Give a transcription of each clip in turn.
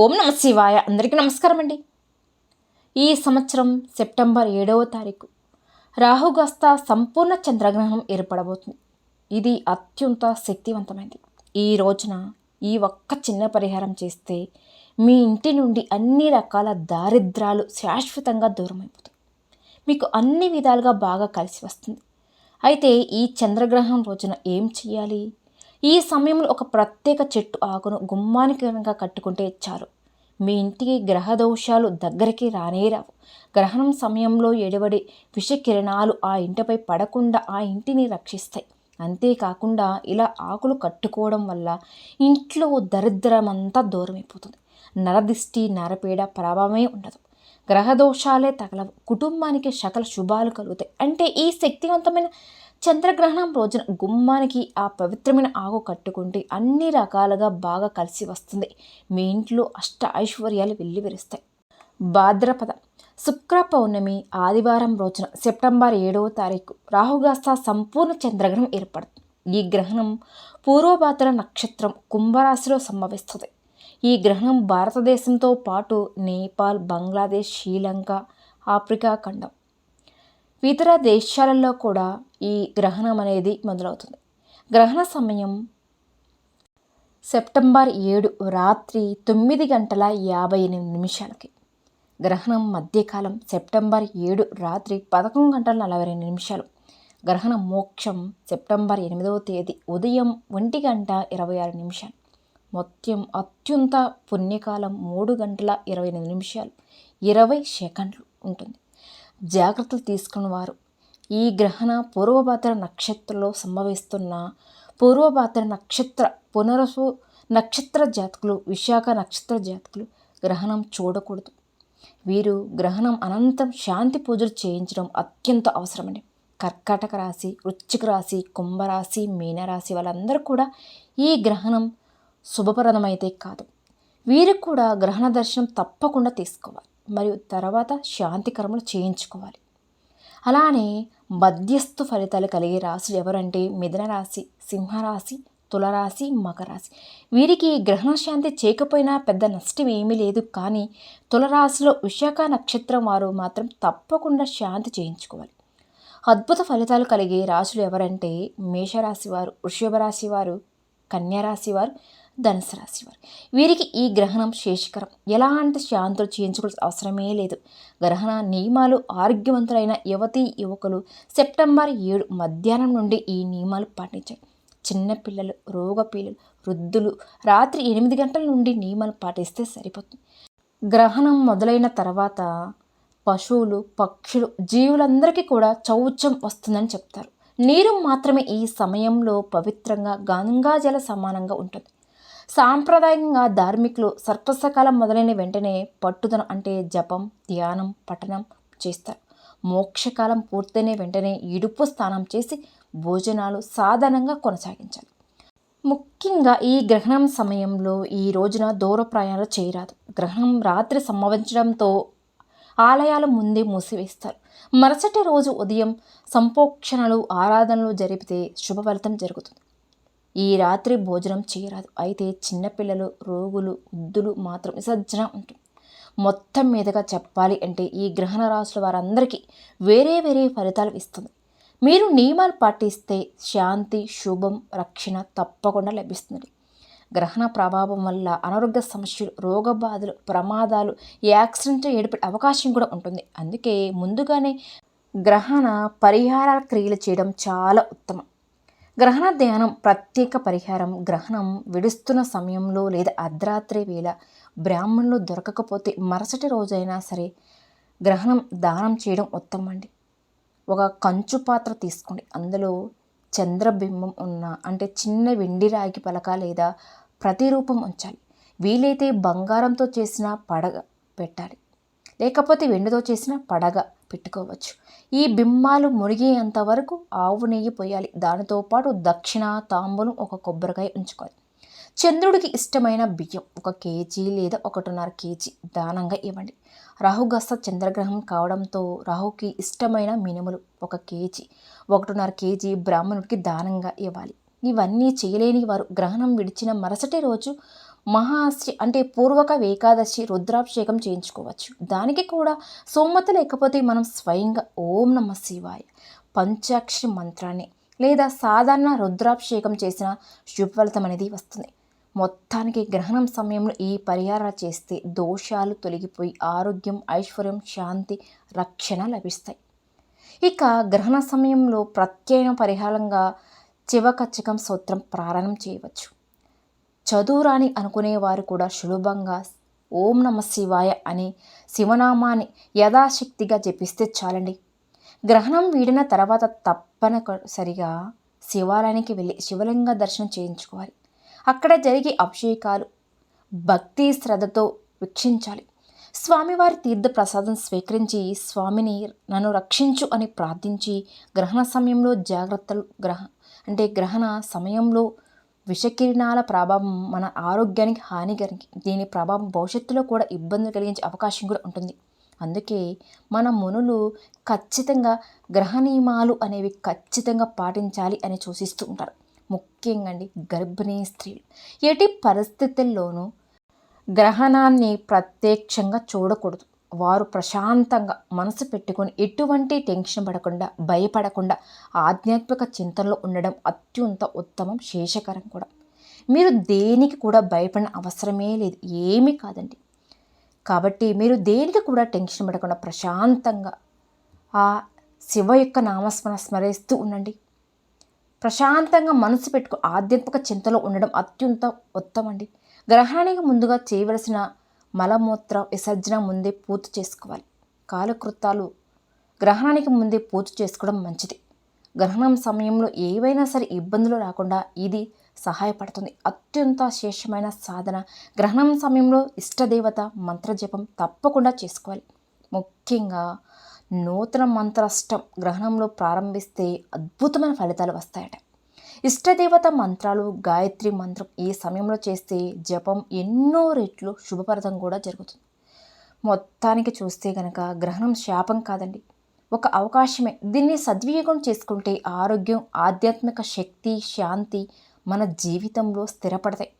ఓం నమ శివాయ. అందరికీ నమస్కారం అండి ఈ సంవత్సరం సెప్టెంబర్ ఏడవ తారీఖు. రాహుగస్త సంపూర్ణ చంద్రగ్రహణం ఏర్పడబోతుంది. ఇది అత్యంత శక్తివంతమైనది. ఈ రోజున ఈ ఒక్క చిన్న పరిహారం చేస్తే మీ ఇంటి నుండి అన్ని రకాల దారిద్రాలు శాశ్వతంగా దూరమైపోతాయి. మీకు అన్ని విధాలుగా బాగా కలిసి వస్తుంది. అయితే ఈ చంద్రగ్రహణం రోజున ఏం చేయాలి? ఈ సమయంలో ఒక ప్రత్యేక చెట్టు ఆకును గుమ్మానికి కనుక కట్టుకుంటే చాలు. మీ ఇంటికి గ్రహ దోషాలు దగ్గరికి రానే రావు. గ్రహణం సమయంలో ఎడబడి విషకిరణాలు ఆ ఇంటిపై పడకుండా ఆ ఇంటిని రక్షిస్తాయి. అంతేకాకుండా ఇలా ఆకులు కట్టుకోవడం వల్ల ఇంట్లో దరిద్రమంతా దూరమైపోతుంది. నరదిష్టి నరపీడ ప్రభావమే ఉండదు. గ్రహదోషాలే తగలవు. కుటుంబానికి సకల శుభాలు కలుగుతాయి. అంటే ఈ శక్తివంతమైన చంద్రగ్రహణం రోజున గుమ్మానికి ఆ పవిత్రమైన ఆకు కట్టుకుంటే అన్ని రకాలుగా బాగా కలిసి వస్తుంది. మీ ఇంట్లో అష్ట ఐశ్వర్యాలు వెల్లివిరుస్తాయి. భాద్రపద శుక్ర పౌర్ణమి ఆదివారం రోజున సెప్టెంబర్ ఏడవ తారీఖు రాహుగాస్త సంపూర్ణ చంద్రగ్రహణం ఏర్పడుతుంది. ఈ గ్రహణం పూర్వభాద్ర నక్షత్రం కుంభరాశిలో సంభవిస్తుంది. ఈ గ్రహణం భారతదేశంతో పాటు నేపాల్ బంగ్లాదేశ్ శ్రీలంక ఆఫ్రికా ఖండం. ఇతర దేశాలలో కూడా ఈ గ్రహణం అనేది మొదలవుతుంది. గ్రహణ సమయం సెప్టెంబర్ ఏడు రాత్రి తొమ్మిది గంటల యాభై ఎనిమిది నిమిషాలకి. గ్రహణం మధ్యకాలం సెప్టెంబర్ ఏడు రాత్రి పదకొండు గంటల నలభై రెండు నిమిషాలు. గ్రహణ మోక్షం సెప్టెంబర్ ఎనిమిదవ తేదీ ఉదయం ఒంటి గంట ఇరవై ఆరు నిమిషాలు. మొత్తం అత్యంత పుణ్యకాలం మూడు గంటల ఇరవై ఎనిమిది నిమిషాలు. ఇరవై సెకండ్లు ఉంటుంది. జాగ్రత్తలు తీసుకున్నవారు. ఈ గ్రహణ పూర్వభాద్ర నక్షత్రంలో సంభవిస్తున్న పూర్వభాద్ర నక్షత్ర పునరసు నక్షత్ర జాతకులు విశాఖ నక్షత్ర జాతకులు గ్రహణం చూడకూడదు. వీరు గ్రహణం అనంతరం శాంతి పూజలు చేయించడం అత్యంత అవసరమండి కర్కాటక రాశి వృశ్చిక రాశి కుంభరాశి మీనరాశి వాళ్ళందరూ కూడా ఈ గ్రహణం శుభప్రదమైతే కాదు. వీరికి కూడా గ్రహణ దర్శనం తప్పకుండా తీసుకోవాలి. మరియు తర్వాత శాంతికరములు చేయించుకోవాలి. అలానే మధ్యస్థు ఫలితాలు కలిగే రాశులు ఎవరంటే మిథున రాశి సింహరాశి తులరాశి మకరాశి వీరికి గ్రహణ శాంతి చేయకపోయినా పెద్ద నష్టం ఏమీ లేదు. కానీ తులరాశిలో విశాఖ నక్షత్రం వారు మాత్రం తప్పకుండా శాంతి చేయించుకోవాలి. అద్భుత ఫలితాలు కలిగే రాశులు ఎవరంటే మేషరాశి వారు వృషభ రాశి వారు కన్యారాశి వారు ధనుసు రాశి వారు. వీరికి ఈ గ్రహణం శేషకరం. ఎలాంటి శాంతులు చేయించుకోవాల్సిన అవసరమే లేదు. గ్రహణ నియమాలు ఆరోగ్యవంతులైన యువతి యువకులు సెప్టెంబర్ ఏడు మధ్యాహ్నం నుండి ఈ నియమాలు పాటించాయి చిన్నపిల్లలు రోగపీలలు వృద్ధులు రాత్రి ఎనిమిది గంటల నుండి నియమాలు పాటిస్తే సరిపోతుంది. గ్రహణం మొదలైన తర్వాత పశువులు పక్షులు జీవులందరికీ కూడా చౌచం వస్తుందని చెప్తారు. నీరు మాత్రమే ఈ సమయంలో పవిత్రంగా గంగాజల సమానంగా ఉంటుంది. సాంప్రదాయంగా ధార్మికులు సర్పసకాలం మొదలైన వెంటనే పట్టుదల అంటే జపం ధ్యానం పఠనం చేస్తారు. మోక్షకాలం పూర్తయిన వెంటనే ఇడుపు స్నానం చేసి భోజనాలు సాధారణంగా కొనసాగించాలి. ముఖ్యంగా ఈ గ్రహణం సమయంలో ఈ రోజున దూర ప్రయాణాలు చేయరాదు. గ్రహణం రాత్రి సంభవించడంతో ఆలయాలు ముందే మూసివేస్తారు. మరుసటి రోజు ఉదయం సంపోక్షణలు ఆరాధనలు జరిపితే శుభ ఫలితం జరుగుతుంది. ఈ రాత్రి భోజనం చేయరాదు. అయితే చిన్నపిల్లలు రోగులు వృద్ధులు మాత్రం విసర్జన ఉంటుంది. మొత్తం మీదుగా చెప్పాలి అంటే ఈ గ్రహణ రాశుల వారందరికీ వేరే వేరే ఫలితాలు ఇస్తుంది. మీరు నియమాలు పాటిస్తే శాంతి శుభం రక్షణ తప్పకుండా లభిస్తుంది. గ్రహణ ప్రభావం వల్ల అనారోగ్య సమస్యలు రోగబాధలు ప్రమాదాలు యాక్సిడెంట్ ఏడిపడే అవకాశం కూడా ఉంటుంది. అందుకే ముందుగానే గ్రహణ పరిహార క్రియలు చేయడం చాలా ఉత్తమం. గ్రహణ ధ్యానం ప్రత్యేక పరిహారం. గ్రహణం విడుస్తున్న సమయంలో లేదా అర్ధరాత్రి వేళ బ్రాహ్మణులు దొరకకపోతే మరుసటి రోజైనా సరే గ్రహణం దానం చేయడం ఉత్తమం అండి ఒక కంచు పాత్ర తీసుకోండి. అందులో చంద్రబింబం ఉన్న అంటే చిన్న వెండి రాగి పలక లేదా ప్రతిరూపం ఉంచాలి. వీలైతే బంగారంతో చేసిన పడగ పెట్టాలి. లేకపోతే వెండితో చేసిన పడగ పెట్టుకోవచ్చు. ఈ బింబాలు మునిగేంత వరకు ఆవు నెయ్యి పోయాలి. దానితో పాటు దక్షిణ తాంబూలం ఒక కొబ్బరికాయ ఉంచుకోవాలి. చంద్రుడికి ఇష్టమైన బియ్యం ఒక కేజీ లేదా ఒకటిన్నర కేజీ దానంగా ఇవ్వండి. రాహుగస్త చంద్రగ్రహం కావడంతో రాహుకి ఇష్టమైన మినుములు ఒక కేజీ ఒకటిన్నర కేజీ బ్రాహ్మణుడికి దానంగా ఇవ్వాలి. ఇవన్నీ చేయలేని వారు గ్రహణం విడిచిన మరుసటి రోజు మహాశ్రీ అంటే పూర్వక ఏకాదశి రుద్రాభిషేకం చేయించుకోవచ్చు. దానికి కూడా సోమత లేకపోతే మనం స్వయంగా ఓం నమ శివాయ పంచాక్షరి మంత్రాన్ని లేదా సాధారణ రుద్రాభిషేకం చేసిన శుభఫలితం అనేది వస్తుంది. మొత్తానికి గ్రహణం సమయంలో ఈ పరిహారాలు చేస్తే దోషాలు తొలగిపోయి ఆరోగ్యం ఐశ్వర్యం శాంతి రక్షణ లభిస్తాయి. ఇక గ్రహణ సమయంలో ప్రత్యేక పరిహారంగా చివకచ్చకం సూత్రం ప్రారంభం చేయవచ్చు. చదువురాని అనుకునేవారు కూడా సులభంగా ఓం నమ శివాయ అనే శివనామాన్ని యథాశక్తిగా జపిస్తే చాలండి. గ్రహణం వీడిన తర్వాత తప్పనిసరిగా శివాలయానికి వెళ్ళి శివలింగ దర్శనం చేయించుకోవాలి. అక్కడ జరిగే అభిషేకాలు భక్తి శ్రద్ధతో వీక్షించాలి. స్వామివారి తీర్థ ప్రసాదం స్వీకరించి స్వామిని నన్ను రక్షించు అని ప్రార్థించి గ్రహణ సమయంలో జాగ్రత్తలు గ్రహ అంటే గ్రహణ సమయంలో విషకిరణాల ప్రభావం మన ఆరోగ్యానికి హానికరికి. దీని ప్రభావం భవిష్యత్తులో కూడా ఇబ్బందులు కలిగించే అవకాశం కూడా ఉంటుంది. అందుకే మన మునులు ఖచ్చితంగా గ్రహ నియమాలు అనేవి ఖచ్చితంగా పాటించాలి అని సూచిస్తూ ఉంటారు. ముఖ్యంగా అండి గర్భిణీ స్త్రీలు. ఎటి పరిస్థితుల్లోనూ గ్రహణాన్ని ప్రత్యక్షంగా చూడకూడదు. వారు ప్రశాంతంగా మనసు పెట్టుకొని ఎటువంటి టెన్షన్ పడకుండా భయపడకుండా ఆధ్యాత్మిక చింతనలో ఉండడం అత్యంత ఉత్తమం శేషకరం కూడా. మీరు దేనికి కూడా భయపడిన అవసరమే లేదు ఏమీ కాదండి. కాబట్టి మీరు దేనికి కూడా టెన్షన్ పడకుండా ప్రశాంతంగా ఆ శివ యొక్క నామస్మరణ స్మరిస్తూ ఉండండి. ప్రశాంతంగా మనసు పెట్టుకు ఆధ్యాత్మిక చింతలో ఉండడం అత్యంత ఉత్తమం అండి గ్రహణానికి ముందుగా చేయవలసిన మలమూత్ర విసర్జన ముందే పూర్తి చేసుకోవాలి. కాలకృతాలు గ్రహణానికి ముందే పూర్తి చేసుకోవడం మంచిది. గ్రహణం సమయంలో ఏవైనా సరే ఇబ్బందులు రాకుండా ఇది సహాయపడుతుంది. అత్యంత శేషమైన సాధన గ్రహణం సమయంలో ఇష్టదేవత మంత్రజపం తప్పకుండా చేసుకోవాలి. ముఖ్యంగా నూతన మంత్రాష్టం గ్రహణంలో ప్రారంభిస్తే అద్భుతమైన ఫలితాలు వస్తాయట. ఇష్టదేవత మంత్రాలు గాయత్రి మంత్రం ఈ సమయంలో చేస్తే జపం ఎన్నో రెట్లు శుభప్రదం కూడా జరుగుతుంది. మొత్తానికి చూస్తే గనక గ్రహణం శాపం కాదండి. ఒక అవకాశమే. దీన్ని సద్వినియోగం చేసుకుంటే ఆరోగ్యం ఆధ్యాత్మిక శక్తి శాంతి మన జీవితంలో స్థిరపడతాయి.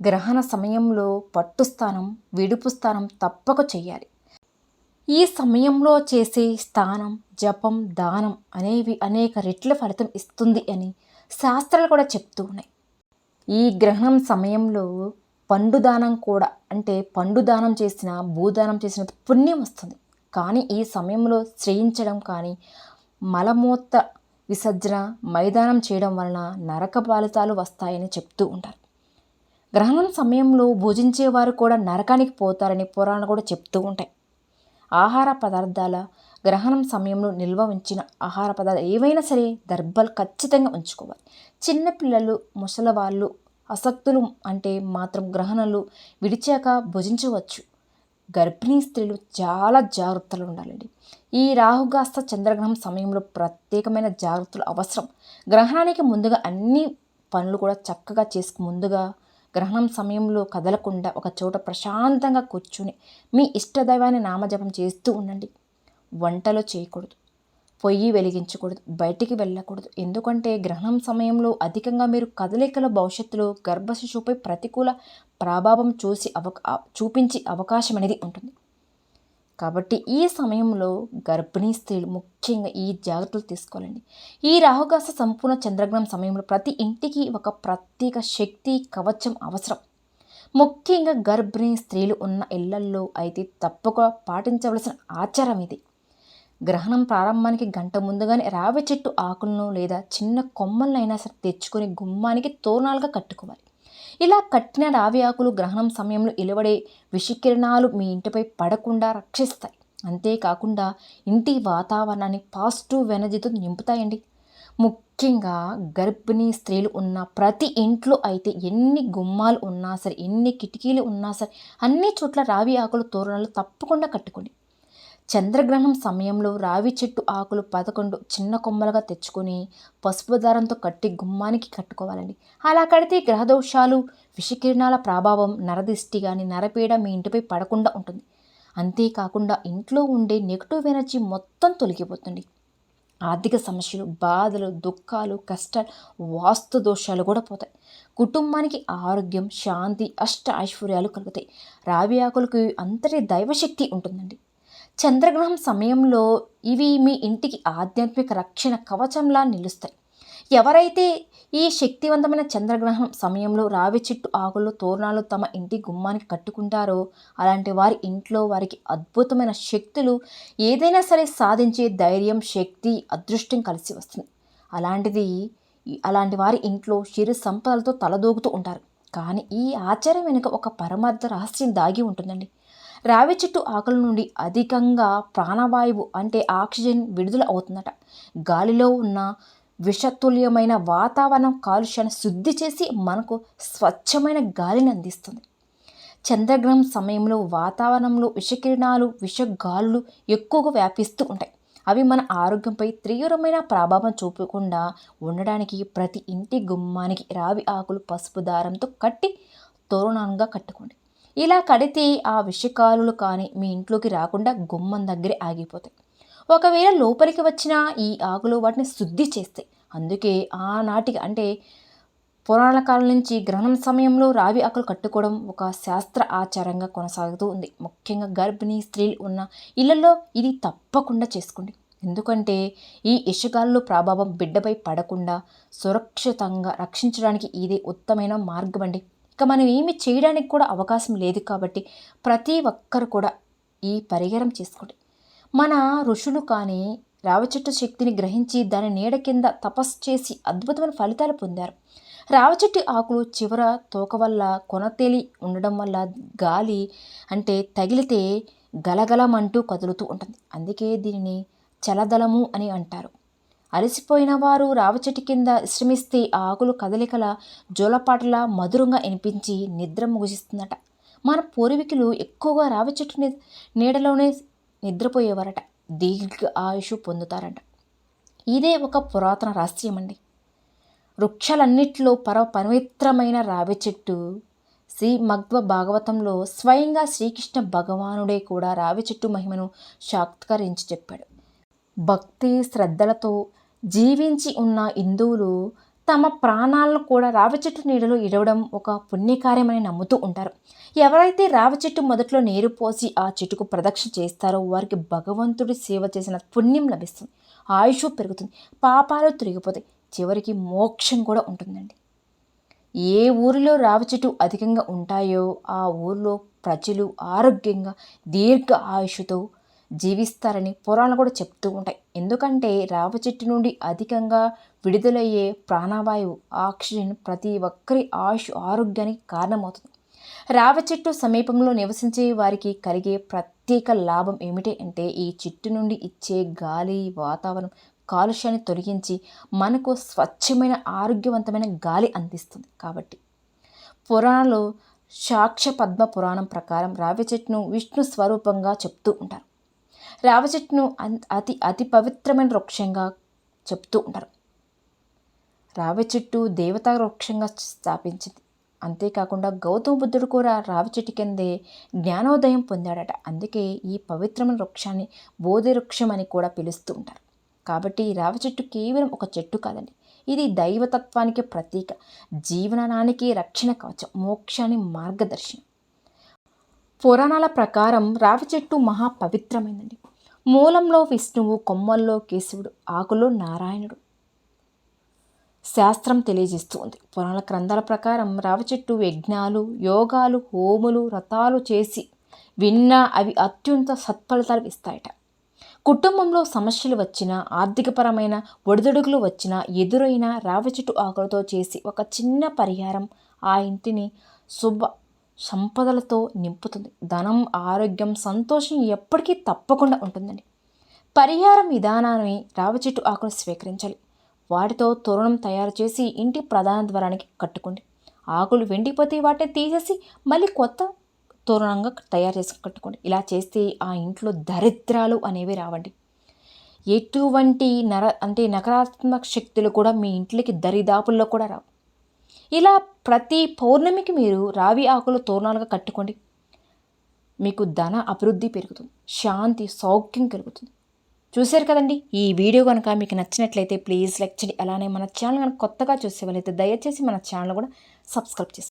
గ్రహణ సమయంలో పట్టు స్థానం విడుపు స్థానం తప్పక చేయాలి. ఈ సమయంలో చేసే స్థానం జపం దానం అనేవి అనేక రెట్ల ఫలితం ఇస్తుంది అని శాస్త్రాలు కూడా చెప్తూ ఉన్నాయి. ఈ గ్రహణం సమయంలో పండు దానం కూడా అంటే పండు దానం చేసిన భూదానం చేసిన పుణ్యం వస్తుంది. కానీ ఈ సమయంలో శ్రయించడం కానీ మలమూత్ర విసర్జన మైదానం చేయడం వలన నరక ఫలితాలు వస్తాయని చెప్తూ ఉంటారు. గ్రహణం సమయంలో భుజించేవారు కూడా నరకానికి పోతారని పురాణాలు కూడా చెప్తూ ఉంటాయి. ఆహార పదార్థాల గ్రహణం సమయంలో నిల్వ ఉంచిన ఆహార పదార్థాలు ఏవైనా సరే దర్భలు ఖచ్చితంగా ఉంచుకోవాలి. చిన్నపిల్లలు ముసలవాళ్ళు అసక్తులు అంటే మాత్రం గ్రహణాలు విడిచాక భుజించవచ్చు. గర్భిణీ స్త్రీలు చాలా జాగ్రత్తలు ఉండాలండి. ఈ రాహుగాస్త చంద్రగ్రహం సమయంలో ప్రత్యేకమైన జాగ్రత్తలు అవసరం. గ్రహణానికి ముందుగా అన్ని పనులు కూడా చక్కగా చేసుకు ముందుగా గ్రహణం సమయంలో కదలకుండా ఒక చోట ప్రశాంతంగా కూర్చుని మీ ఇష్టదైవాన్ని నామజపం చేస్తూ ఉండండి. వంటలు చేయకూడదు. పొయ్యి వెలిగించకూడదు. బయటికి వెళ్ళకూడదు. ఎందుకంటే గ్రహణం సమయంలో అధికంగా మీరు కదలికల భవిష్యత్తులో గర్భశిశువుపై ప్రతికూల ప్రభావం చూసి అవకా చూపించే అవకాశం అనేది ఉంటుంది. కాబట్టి ఈ సమయంలో గర్భిణీ స్త్రీలు ముఖ్యంగా ఈ జాగ్రత్తలు తీసుకోవాలండి. ఈ రాహుగాస సంపూర్ణ చంద్రగ్రహణం సమయంలో ప్రతి ఇంటికి ఒక ప్రత్యేక శక్తి కవచం అవసరం. ముఖ్యంగా గర్భిణీ స్త్రీలు ఉన్న ఇళ్ళల్లో అయితే తప్పక పాటించవలసిన ఆచారం ఇది. గ్రహణం ప్రారంభానికి గంట ముందుగానే రావి చెట్టు ఆకులను లేదా చిన్న కొమ్మలనైనా సరే తెచ్చుకొని గుమ్మానికి తోరణాలుగా కట్టుకోవాలి. ఇలా కట్టిన రావి ఆకులు గ్రహణం సమయంలో ఇలువడే విషకిరణాలు మీ ఇంటిపై పడకుండా రక్షిస్తాయి. అంతేకాకుండా ఇంటి వాతావరణాన్ని పాజిటివ్ ఎనర్జీతో నింపుతాయండి. ముఖ్యంగా గర్భిణీ స్త్రీలు ఉన్న ప్రతి ఇంట్లో అయితే ఎన్ని గుమ్మాలు ఉన్నా సరే ఎన్ని కిటికీలు ఉన్నా సరే అన్ని చోట్ల రావి ఆకులు తోరణాలు తప్పకుండా కట్టుకోండి. చంద్రగ్రహణం సమయంలో రావి చెట్టు ఆకులు పదకొండు చిన్న కొమ్మలుగా తెచ్చుకొని పసుపు దారంతో కట్టి గుమ్మానికి కట్టుకోవాలండి. అలా కడితే గ్రహదోషాలు విషకిరణాల ప్రభావం నరదిష్టి కానీ నరపీడ మీ ఇంటిపై పడకుండా ఉంటుంది. అంతేకాకుండా ఇంట్లో ఉండే నెగిటివ్ ఎనర్జీ మొత్తం తొలగిపోతుంది. ఆర్థిక సమస్యలు బాధలు దుఃఖాలు కష్టాలు వాస్తు దోషాలు కూడా పోతాయి. కుటుంబానికి ఆరోగ్యం శాంతి అష్ట ఐశ్వర్యాలు కలుగుతాయి. రావి ఆకులకు అంతటి దైవశక్తి ఉంటుందండి. చంద్రగ్రహం సమయంలో ఇవి మీ ఇంటికి ఆధ్యాత్మిక రక్షణ కవచంలా నిలుస్తాయి. ఎవరైతే ఈ శక్తివంతమైన చంద్రగ్రహణం సమయంలో రావి చెట్టు ఆకులు తోరణాలు తమ ఇంటి గుమ్మానికి కట్టుకుంటారో అలాంటి వారి ఇంట్లో వారికి అద్భుతమైన శక్తులు ఏదైనా సరే సాధించే ధైర్యం శక్తి అదృష్టం కలిసి వస్తుంది. అలాంటిది అలాంటి వారి ఇంట్లో చిరు సంపదలతో తలదూగుతూ ఉంటారు. కానీ ఈ ఆచారం వెనుక ఒక పరమార్థ రహస్యం దాగి ఉంటుందండి. రావి చెట్టు ఆకుల నుండి అధికంగా ప్రాణవాయువు అంటే ఆక్సిజన్ విడుదల అవుతుందట. గాలిలో ఉన్న విషతుల్యమైన వాతావరణం కాలుష్యాన్ని శుద్ధి చేసి మనకు స్వచ్ఛమైన గాలిని అందిస్తుంది. చంద్రగ్రహం సమయంలో వాతావరణంలో విషకిరణాలు విషగాలులు ఎక్కువగా వ్యాపిస్తూ ఉంటాయి. అవి మన ఆరోగ్యంపై తీవ్రమైన ప్రభావం చూపకుండా ఉండడానికి ప్రతి ఇంటి గుమ్మానికి రావి ఆకులు పసుపు దారంతో కట్టి తోరణంగా కట్టుకోండి. ఇలా కడితే ఆ విషకాలులు కానీ మీ ఇంట్లోకి రాకుండా గుమ్మం దగ్గరే ఆగిపోతాయి. ఒకవేళ లోపలికి వచ్చిన ఈ ఆకులు వాటిని శుద్ధి చేస్తాయి. అందుకే ఆనాటికి అంటే పురాణ కాలం నుంచి గ్రహణం సమయంలో రావి ఆకులు కట్టుకోవడం ఒక శాస్త్ర ఆచారంగా కొనసాగుతూ ఉంది. ముఖ్యంగా గర్భిణీ స్త్రీలు ఉన్న ఇళ్ళలో ఇది తప్పకుండా చేసుకోండి. ఎందుకంటే ఈ ఇషగాల్లో ప్రభావం బిడ్డపై పడకుండా సురక్షితంగా రక్షించడానికి ఇదే ఉత్తమైన మార్గం అండి. ఇక మనం ఏమి చేయడానికి కూడా అవకాశం లేదు కాబట్టి ప్రతి ఒక్కరు కూడా ఈ పరిహారం చేసుకోండి. మన ఋషులు కానీ రావచెట్టు శక్తిని గ్రహించి దాని నీడ కింద తపస్సు చేసి అద్భుతమైన ఫలితాలు పొందారు. రావచెట్టు ఆకులు చివర తోక వల్ల కొనతేలి ఉండడం వల్ల గాలి అంటే తగిలితే గలగలమంటూ కదులుతూ ఉంటుంది. అందుకే దీనిని చలదలము అని అంటారు. అలసిపోయిన వారు రావచెట్టు కింద విశ్రమిస్తే ఆ ఆకులు కదలికల జోలపాటలా మధురంగా వినిపించి నిద్ర ముగిస్తుందట మన పూర్వీకులు ఎక్కువగా రావచెట్టు నీడలోనే నిద్రపోయేవారట. దీర్ఘ ఆయుష్ పొందుతారట. ఇదే ఒక పురాతన రహస్యం అండి వృక్షాలన్నిటిలో పర పవిత్రమైన రావి చెట్టు శ్రీ మగ్వ భాగవతంలో స్వయంగా శ్రీకృష్ణ భగవానుడే కూడా రావి చెట్టు మహిమను సాక్షాత్కరించి చెప్పాడు. భక్తి శ్రద్ధలతో జీవించి ఉన్న హిందువులు తమ ప్రాణాలను కూడా రావి చెట్టు నీడలో ఇడవడం ఒక పుణ్యకార్యమని నమ్ముతూ ఉంటారు. ఎవరైతే రావి చెట్టు మొదట్లో నీరు పోసి ఆ చెట్టుకు ప్రదక్షిణ చేస్తారో వారికి భగవంతుడి సేవ చేసిన పుణ్యం లభిస్తుంది. ఆయుష్ పెరుగుతుంది. పాపాలు తిరిగిపోతాయి. చివరికి మోక్షం కూడా ఉంటుందండి. ఏ ఊరిలో రావి చెట్టు అధికంగా ఉంటాయో ఆ ఊరిలో ప్రజలు ఆరోగ్యంగా దీర్ఘ ఆయుషుతో జీవిస్తారని పురాణాలు కూడా చెప్తూ ఉంటాయి. ఎందుకంటే రావ చెట్టు నుండి అధికంగా విడుదలయ్యే ప్రాణవాయువు ఆక్సిజన్ ప్రతి ఒక్కరి ఆయుష్ ఆరోగ్యానికి కారణమవుతుంది. రావ చెట్టు సమీపంలో నివసించే వారికి కలిగే ప్రత్యేక లాభం ఏమిటి అంటే ఈ చెట్టు నుండి ఇచ్చే గాలి వాతావరణం కాలుష్యాన్ని తొలగించి మనకు స్వచ్ఛమైన ఆరోగ్యవంతమైన గాలి అందిస్తుంది కాబట్టి. పురాణాలు సాక్ష పద్మ పురాణం ప్రకారం రావి చెట్టును విష్ణు స్వరూపంగా చెప్తూ ఉంటారు. రావి చెట్టును అతి అతి పవిత్రమైన వృక్షంగా చెప్తూ ఉంటారు. రావి చెట్టు దేవతా వృక్షంగా స్థాపించింది. అంతేకాకుండా గౌతమ బుద్ధుడు కూడా రావి చెట్టు కిందే జ్ఞానోదయం పొందాడట. అందుకే ఈ పవిత్రమైన వృక్షాన్ని బోధి వృక్షం అని కూడా పిలుస్తూ ఉంటారు. కాబట్టి రావి చెట్టు కేవలం ఒక చెట్టు కాదండి. ఇది దైవతత్వానికి ప్రతీక. జీవనానికి రక్షణ కవచం మోక్షాన్ని మార్గదర్శనం. పురాణాల ప్రకారం రావి చెట్టు మహా పవిత్రమైనది. మూలంలో విష్ణువు కొమ్మల్లో కేశవుడు ఆకులో నారాయణుడు. శాస్త్రం తెలియజేస్తూ ఉంది పురాణ గ్రంథాల ప్రకారం రావి చెట్టు యజ్ఞాలు యోగాలు హోములు వ్రతాలు చేసి విన్నా అవి అత్యంత సత్ఫలితాలు ఇస్తాయట. కుటుంబంలో సమస్యలు వచ్చినా ఆర్థికపరమైన ఒడిదొడుగులు వచ్చినా ఎదురైన రావి చెట్టు ఆకులతో చేసి ఒక చిన్న పరిహారం ఆ ఇంటిని శుభ సంపదలతో నింపుతుంది. ధనం ఆరోగ్యం సంతోషం ఎప్పటికీ తప్పకుండా ఉంటుందండి. పరిహారం విధానాన్ని రావి చెట్టు ఆకులు స్వీకరించాలి. వాటితో తోరణం తయారు చేసి ఇంటి ప్రధాన ద్వారానికి కట్టుకోండి. ఆకులు వెండిపోతే వాటిని తీసేసి మళ్ళీ కొత్త తోరణంగా తయారు చేసి కట్టుకోండి. ఇలా చేస్తే ఆ ఇంట్లో దరిద్రాలు అనేవి రావండి. ఎటువంటి నర అంటే నకారాత్మక శక్తులు కూడా మీ ఇంట్లోకి దరిదాపుల్లో కూడా రావు. ఇలా ప్రతి పౌర్ణమికి మీరు రావి ఆకులు తోరణాలుగా కట్టుకోండి. మీకు ధన అభివృద్ధి పెరుగుతుంది. శాంతి సౌఖ్యం కలుగుతుంది. చూశారు కదండి? ఈ వీడియో కనుక మీకు నచ్చినట్లయితే ప్లీజ్ లైక్ చేయండి. అలానే మన ఛానల్ కనుక కొత్తగా చూసే వాళ్ళైతే దయచేసి మన ఛానల్ కూడా సబ్స్క్రైబ్ చేసుకోండి.